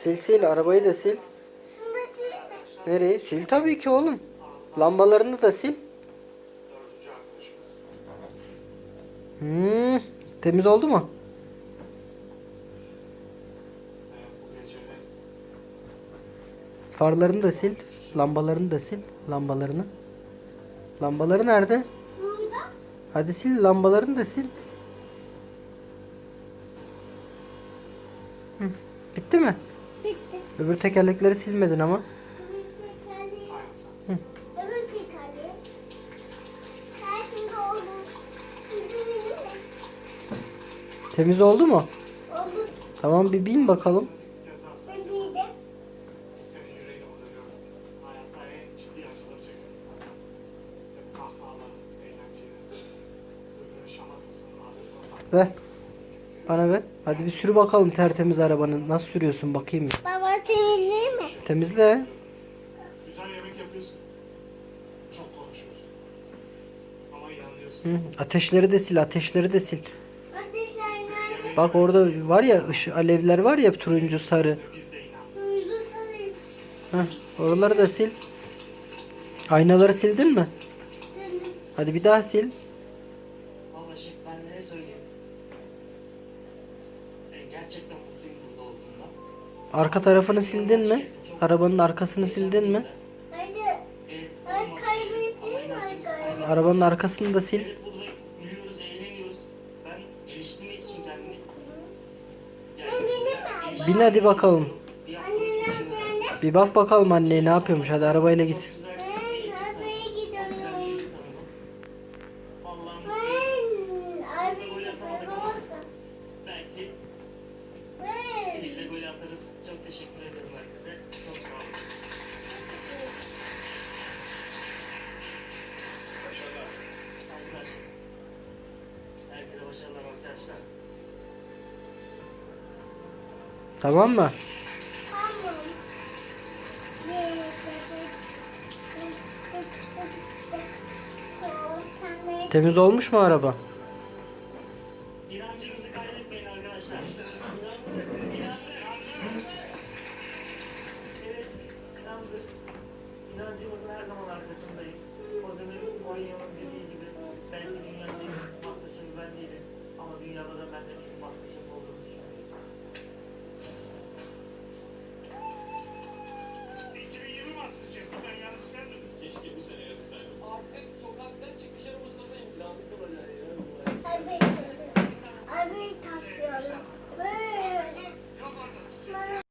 Sil sil arabayı da sil. Nereye? Sil tabii ki oğlum. Lambalarını da sil. Hmm, temiz oldu mu? Farlarını da sil. Lambalarını da sil. Lambalarını. Lambaları nerede? Burada. Hadi sil lambalarını da sil. Hı, Bitti mi? Öbür tekerlekleri silmedin ama. Temiz oldu mu? Oldu. Tamam bir bin bakalım. Ver. Bana ver. Hadi bir sürü bakalım tertemiz arabanı. Nasıl sürüyorsun bakayım bir. Temizleyeyim mi? Temizle. Güzel yemek yapıyorsun. Çok konuşuyorsun. Ama iyi anlıyorsun. Hı, ateşleri de sil, ateşleri de sil. Nerede? Bak orada var ya ışı, alevler var ya turuncu sarı. Biz de inandık. Duydu sarayım. Heh, oraları da sil. Aynaları sildin mi? Şimdi Hadi bir daha sil. Şef ben ne söyleyeyim? Ben gerçekten. Arka tarafını sildin mi? Arabanın arkasını sildin mi? Arabanın arkasını da sil. Bin hadi bakalım. Bir Anne anne? Bak bakalım anneye ne yapıyormuş. Hadi arabayla git. güzel Ben bir eğitim nereye tanıdım. Çok güzel bir gidiyorum? şey tanıdım. Vallahi mutluyum. Ben abi çıkıyorum olsun. belki Ben. Atarız. Çok teşekkür ederim herkese. Çok sağ olun. Saygılar. Herkese başarılar arkadaşlar. Tamam mı? Tamam. Temiz olmuş mu araba? İnancınızı kaybetmeyin arkadaşlar. Evet, inandır. İnancımızın her zaman arkasındayız. Kozemir Mourinho'nun dediği gibi Böyle.